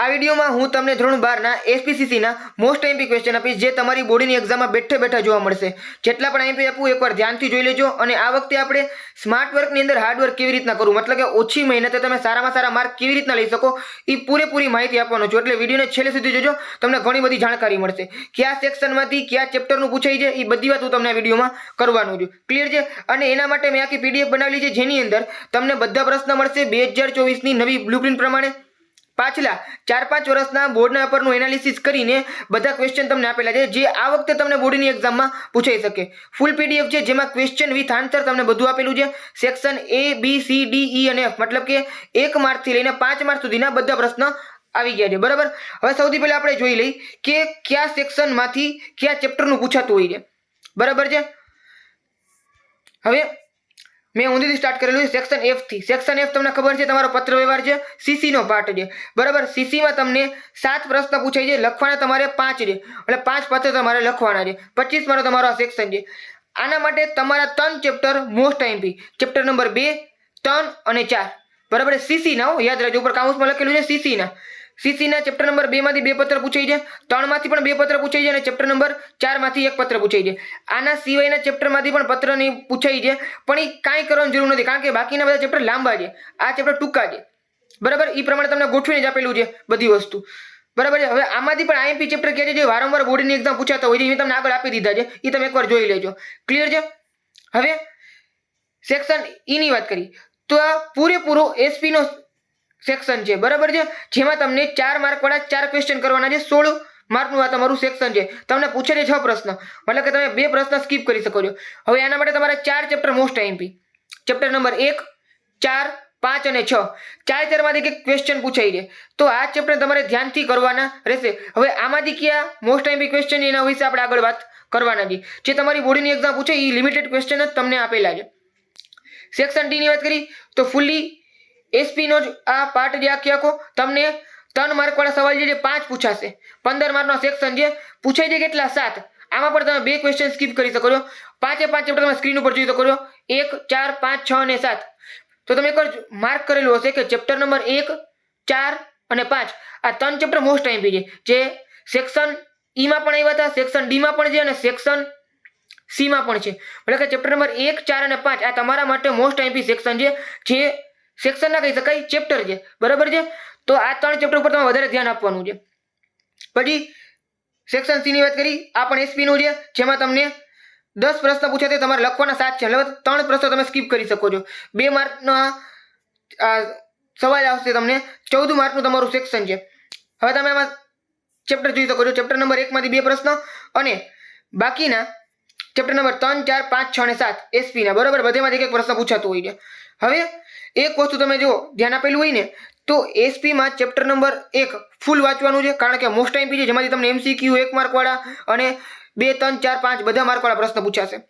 આ વિડીયોમાં હું તમને ધોરણ બારના એસપીસીસીના મોસ્ટ એમપી ક્વેશ્ચન આપીશ, જે તમારી બોર્ડની એક્ઝામમાં બેઠે બેઠા જોવા મળશે. જેટલા પણ એમપી આપું એકવાર ધ્યાનથી જોઈ લેજો અને આ વખતે આપણે સ્માર્ટ વર્કની અંદર હાર્ડવર્ક કેવી રીતના કરવું? મતલબ કે ઓછી મહેનતે તમે સારામાં સારા માર્ક કેવી રીતના લઈ શકો? એ પૂરેપૂરી માહિતી આપવાનો છું. એટલે વિડીયોને છેલ્લે સુધી જોજો, તમને ઘણી બધી જાણકારી મળશે. કયા સેક્શનમાંથી કયા ચેપ્ટરનું પૂછાય છે એ બધી વાત હું તમને આ વિડીયોમાં કરવાનું છું. ક્લિયર છે? અને એના માટે મેં આખી પીડીએફ બનાવેલી છે, જેની અંદર તમને બધા પ્રશ્ન મળશે. બે હજાર ચોવીસની નવી બ્લુપ્રિન્ટ પ્રમાણે પાછલા ચાર પાંચ વર્ષના બોર્ડના પેપરનું એનાલિસિસ કરીને બધા ક્વેશ્ચન તમને આપેલા છે. જે આ વખતે તમને બોર્ડની એક્ઝામમાં પૂછાઈ શકે. ફૂલ પીડીએફ છે, જેમાં ક્વેશ્ચન વિથ આન્સર તમને બધું આપેલું છે. Section A B C D E અને એફ મતલબ કે એક માર્કથી લઈને પાંચ માર્ક સુધીના બધા પ્રશ્ન આવી ગયા છે. બરાબર? હવે સૌથી પહેલા આપણે જોઈ લઈ કે કયા સેક્શનમાંથી કયા ચેપ્ટરનું પૂછાતું હોય છે. બરાબર છે? હવે મેં ઊંધીથી સ્ટાર્ટ કરેલું છે સેક્શન એફથી સેક્શન એફ તમને ખબર છે, તમારો પત્ર વ્યવહાર છે સીસીનો પાર્ટ છે. બરાબર? સીસીમાં તમને સાત પ્રશ્ન પૂછાય છે, લખવાના તમારે પાંચ છે. એટલે પાંચ પત્ર તમારે લખવાના છે. મારો તમારો આ સેક્શન છે. આના માટે તમારા ત્રણ chapter most IMP chapter number બે, ત્રણ અને ચાર. બરાબર સીસી ના હો, યાદ રાખજો ઉપર કાઉન્સમાં લખેલું છે સીસી ના. સીસી ના ચેપ્ટર નંબર બે માંથી બે પત્ર પૂછાઈ છે ત્રણમાંથી પણ બે પત્ર પૂછાઈ છે અને ચેપ્ટર નંબર ચારમાંથી એક પત્ર પૂછાઈ છે આના સિવાયના ચેપ્ટરમાંથી પણ પત્ર નહીં પૂછાઈ છે પણ એ કાંઈ કરવાની જરૂર નથી કારણ કે બાકીના બધા ચેપ્ટર લાંબા છે. આ ચેપ્ટર ટૂંકા છે. બરાબર? એ પ્રમાણે તમને ગોઠવીને જ આપેલું છે બધી વસ્તુ. બરાબર હવે આમાંથી પણ આઈએમપી ચેપ્ટર કહે છે? જે વારંવાર બોર્ડની એક્ઝામ પૂછાતા હોય છે એ તમને આગળ આપી દીધા છે. એ તમે એકવાર જોઈ લેજો. ક્લિયર છે? હવે સેક્શન ઈની વાત કરી. તો આ પૂરેપૂરો એસપી નો સેક્શન છે. બરાબર છે? જેમાં તમને ચાર માર્ક વાળા ચાર ક્વેશ્ચન કરવાના છે. સોળ માર્કનું આ તમારું સેક્શન છે. તમને પૂછે છે છ પ્રશ્ન. મતલબ કે તમે બે પ્રશ્ન સ્કીપ કરી શકો છો. હવે આના માટે તમારે ચાર chapter most IMP chapter number એક, ચાર, પાંચ અને છ. ચાર ચારમાંથી કંઈક ક્વેશ્ચન પૂછાય છે. તો આ ચેપ્ટર તમારે ધ્યાનથી કરવાના રહેશે. હવે આમાંથી કયા મોસ્ટ આઈએમપી ક્વેશ્ચન એના વિશે આપણે આગળ વાત કરવાના છે. જે તમારી બોર્ડની એક્ઝામ પૂછે, એ લિમિટેડ ક્વેશ્ચન જ તમને આપેલા છે. સેક્શન ડી ની વાત કરી, તો ફૂલી એસપી નો જ આ પાર્ટ જે આખી આખો, તમને ત્રણ માર્ક વાળા સવાલ જે પાંચ પૂછાશે. પંદર માર્કનો સેક્શન જે પૂછાય છે કેટલા? સાત. આમાં પણ તમે બે ક્વેશ્ચન સ્કીપ કરી શકો છો. પાંચે પાંચ ચેપ્ટર તમે સ્ક્રીન ઉપર જોઈ શકો છો. એક, ચાર, પાંચ, છ અને સાત. તો તમે એકવાર માર્ક કરેલું હશે કે ચેપ્ટર નંબર એક, ચાર અને પાંચ. આ ત્રણ ચેપ્ટર મોસ્ટ ટાઈમ છે. જે સેક્શન ઈમાં પણ આવ્યા હતા સેક્શન ડીમાં પણ છે અને સેક્શન સીમાં પણ છે. એટલે કે ચેપ્ટર નંબર એક, ચાર અને પાંચ આ તમારા માટે મોસ્ટ આઈમ્પી સેક્શન છે, જે સેક્શન ના કહી શકાય ચેપ્ટર છે. બરાબર છે? તો આ ત્રણ ચેપ્ટર ઉપર તમારે વધારે ધ્યાન આપવાનું છે. પછી સેક્શન સી ની વાત કરી, આ પણ એસપી નું છે, જેમાં તમને દસ પ્રશ્ન પૂછ્યા તે તમારે લખવાના સાત છે. એટલે ત્રણ પ્રશ્નો તમે સ્કીપ કરી શકો છો. બે માર્કના સવાલ આવશે તમને. ચૌદ માર્કનું તમારું સેક્શન છે. હવે તમે આમાં ચેપ્ટર જોઈ શકો છો. ચેપ્ટર નંબર એકમાંથી બે પ્રશ્ન અને બાકીના ચેપ્ટર નંબર ત્રણ, ચાર, પાંચ, છ અને સાત. એસપીના બરાબર? બધેમાંથી એક પ્રશ્ન પૂછાતો હોય છે. હવે, એક વસ્તુ તમે જો ધ્યાન આપેલું હોય ને, તો એસપીમાં ચેપ્ટર નંબર એક ફૂલ વાંચવાનું છે. કારણ કે મોસ્ટ ટાઈમ છે, જેમાંથી તમને એમસીક્યુ એક માર્કવાળા અને બે, ત્રણ, ચાર, પાંચ બધા માર્કવાળા પ્રશ્ન પૂછાશે.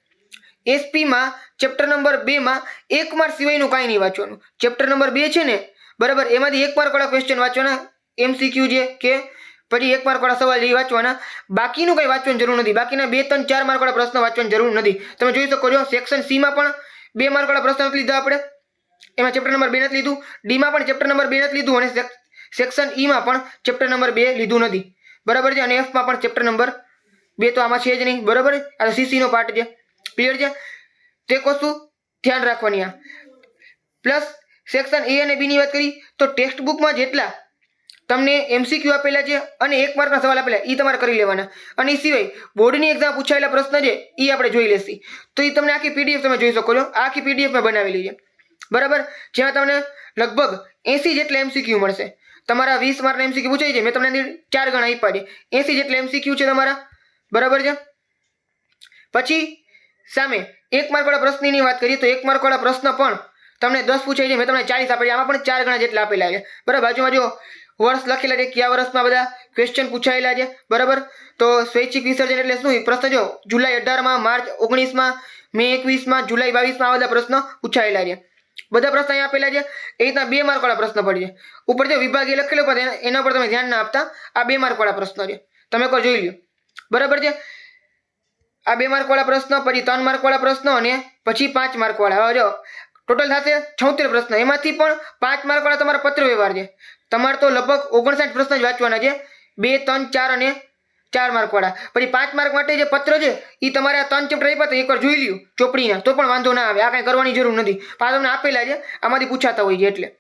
એસપીમાં ચેપ્ટર નંબર બેમાં એક માર્ક સિવાયનું કાંઈ નહીં વાંચવાનું. ચેપ્ટર નંબર બે છે ને, બરાબર, એમાંથી એક માર્કવાળા ક્વેશ્ચન વાંચવાના. એમસીક્યુ છે કે પછી એક માર્ક સવાલ એ વાંચવાના. બાકીનું કંઈ વાંચવાની જરૂર નથી. બાકીના બે, ત્રણ, ચાર માર્કવાળા પ્રશ્ન વાંચવાની જરૂર નથી. તમે જોઈ શકો છો સેક્શન સીમાં પણ બે માર્કવાળા પ્રશ્ન લીધા આપણે. એમાં ચેપ્ટર નંબર બે નથી લીધું. ડીમાં પણ ચેપ્ટર નંબર બે નથી લીધું અને સેક્શન ઈમાં પણ ચેપ્ટર નંબર બે લીધું નથી. બરાબર છે? અને એફમાં પણ ચેપ્ટર નંબર બે તો આમાં છે જ નહીં. બરાબર આ તો સીસી પાર્ટ છે. ક્લિયર છે? તે વસ્તુ ધ્યાન રાખવાની આ. પ્લસ સેક્શન એ અને બીની વાત કરી, તો ટેક્સ્ટ બુકમાં જેટલા તમને એમસીક્યુ આપેલા છે અને એક માર્કના સવાલ આપેલા એ તમારે કરી લેવાના. અને એ સિવાય બોર્ડની એક્ઝામ પૂછાયેલા પ્રશ્ન છે એ આપણે જોઈ લેશી. તો એ તમને આખી પીડીએફ તમે જોઈ શકો છો. આખી પીડીએફ બનાવેલી છે. બરાબર? જ્યાં તમને લગભગ એસી જેટલા એમસીક્યુ મળશે. તમારા વીસ માર્કના એમસીક્યુ પૂછાય છે, મેં તમને અંદર ચાર ગણા આપ્યા છે. એસી જેટલા એમસીક્યુ છે તમારા. બરાબર છે? પછી સામે એક માર્કવાળા પ્રશ્નની વાત કરીએ તો એક માર્કવાળા પ્રશ્ન પણ તમને દસ પૂછાય છે. મેં તમને ચાલીસ આપેલા આમાં પણ ચાર ગણા જેટલા આપેલા છે. બરાબર? બાજુમાં જો વર્ષ લખેલા છે, કયા વર્ષમાં બધા ક્વેશ્ચન પૂછાયેલા છે, બરાબર? તો સ્વૈચ્છિક વિસર્જન એટલે શું? પ્રશ્ન જો, જુલાઈ અઢારમાં, માર્ચ ઓગણીસમાં, મે એકવીસમાં, જુલાઈ બાવીસમાં આ બધા પ્રશ્ન પૂછાયેલા છે. બધા પ્રશ્ન અહીંયા આપેલા છે. એ રીતના બે માર્ક વાળા પ્રશ્ન પડે છે. ઉપર જે વિભાગીય લખેલો પણ એના- પર તમે ધ્યાન ના આપતા, આ બે માર્ક વાળા પ્રશ્નો છે. તમે કોઈ જોઈ લ્યો. બરાબર છે? આ બે માર્ક વાળા પ્રશ્ન, પછી ત્રણ માર્ક વાળા પ્રશ્નો અને પછી પાંચ માર્ક વાળા. હવે જો ટોટલ થશે છોતેર પ્રશ્ન. એમાંથી પણ પાંચ માર્કવાળા તમારા પત્ર વ્યવહાર છે. તમારે તો લગભગ ઓગણસાઠ પ્રશ્ન જ વાંચવાના છે. બે, ત્રણ, ચાર અને ચાર માર્કવાળા પછી પાંચ માર્ક માટે જે પત્ર છે એ તમારે આ ત્રણ ચેપ્ટર આપ્યા હતા એકવાર જોઈ લ્યું ચોપડીના. તો પણ વાંધો ના આવે. આ કાંઈ કરવાની જરૂર નથી. પાછા તમને આપેલા છે. આમાંથી પૂછાતા હોય છે એટલે.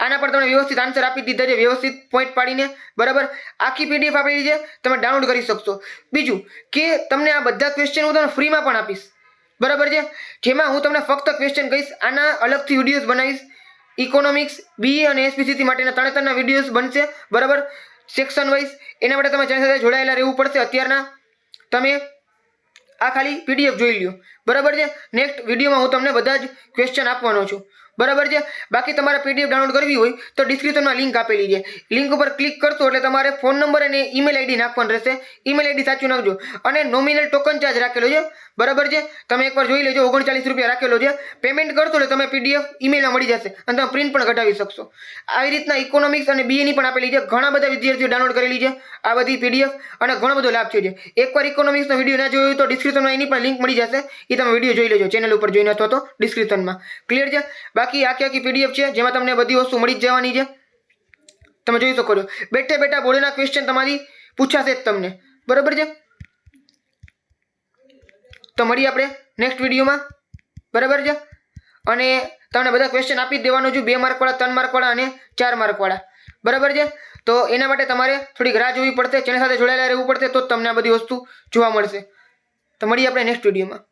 આના પર તમે વ્યવસ્થિત આન્સર આપી દીધા છે. વ્યવસ્થિત પોઈન્ટ પાડીને. બરાબર? આખી પીડીએફ આપેલી છે. તમે ડાઉનલોડ કરી શકશો. બીજું કે તમને આ બધા ક્વેશ્ચન હું તમને ફ્રીમાં પણ આપીશ. બરાબર છે? જેમાં હું તમને ફક્ત ક્વેશ્ચન કહીશ, આના અલગથી વિડીયોઝ બનાવીશ. ઇકોનોમિક્સ બીએ અને એસપીસીસી માટેના ત્રણે ત્રણના વિડીયોઝ બનશે, બરાબર? સેક્શન વાઇઝ એના માટે તમે ચેનલ સાથે જોડાયેલા રહેવું પડશે અત્યારના. તમે આ ખાલી પીડીએફ જોઈ લ્યો. બરાબર છે? નેક્સ્ટ વિડીયોમાં હું તમને બધા જ ક્વેશ્ચન આપવાનો છું. બરાબર છે? બાકી તમારે પીડીએફ ડાઉનલોડ કરવી હોય તો ડિસ્ક્રિપ્શનમાં લિંક આપેલી છે. લિંક ઉપર ક્લિક કરશો એટલે તમારે ફોન નંબર અને ઈમેલ આઈડી નાખવાનું રહેશે. ઈમેલ આઈડી સાચું નાખજો. અને નોમિનલ ટોકન ચાર્જ રાખેલો છે. બરાબર છે? તમે એકવાર જોઈ લેજો, ઓગણચાલીસ રૂપિયા રાખેલો છે. પેમેન્ટ કરશો એટલે તમે પીડીએફ ઈમેલમાં મળી જશે. અને તમે પ્રિન્ટ પણ કઢાવી શકશો. આવી રીતના ઇકોનોમિક્સ અને બીએની પણ આપેલી છે. ઘણા બધા વિદ્યાર્થીઓ ડાઉનલોડ કરેલી છે. આ બધી પીડીએફ અને ઘણો બધો લાભ છે. એકવાર ઇકોનોમિક્સનો વીડિયો ના જોયો હોય તો ડિસ્ક્રિપ્શનમાં એની પણ લિંક મળી જશે. એ તમે વીડિયો જોઈ લેજો. ચેનલ ઉપર જોઈને અથવા તો ડિસ્ક્રિપ્શનમાં ક્લિયર છે? બાકી આખી આખી પીડીએફ છે, જેમાં તમને બધી વસ્તુ મળી જ જવાની છે. તમે જોઈ શકો છો. બેઠે બેઠા બોર્ડના ક્વેશ્ચન તમારી પૂછાશે જ તમને. બરાબર છે? તો મળીએ આપણે નેક્સ્ટ વિડીયોમાં બરાબર છે? અને તમને બધા ક્વેશ્ચન આપી જ દેવાનું છું. બે માર્કવાળા ત્રણ માર્કવાળા અને ચાર માર્કવાળા બરાબર છે? તો એના માટે તમારે થોડીક રાહ જોવી પડશે. જેની સાથે જોડાયેલા રહેવું પડશે, તો જ તમને આ બધી વસ્તુ જોવા મળશે. તો મળીએ આપણે નેક્સ્ટ વિડીયોમાં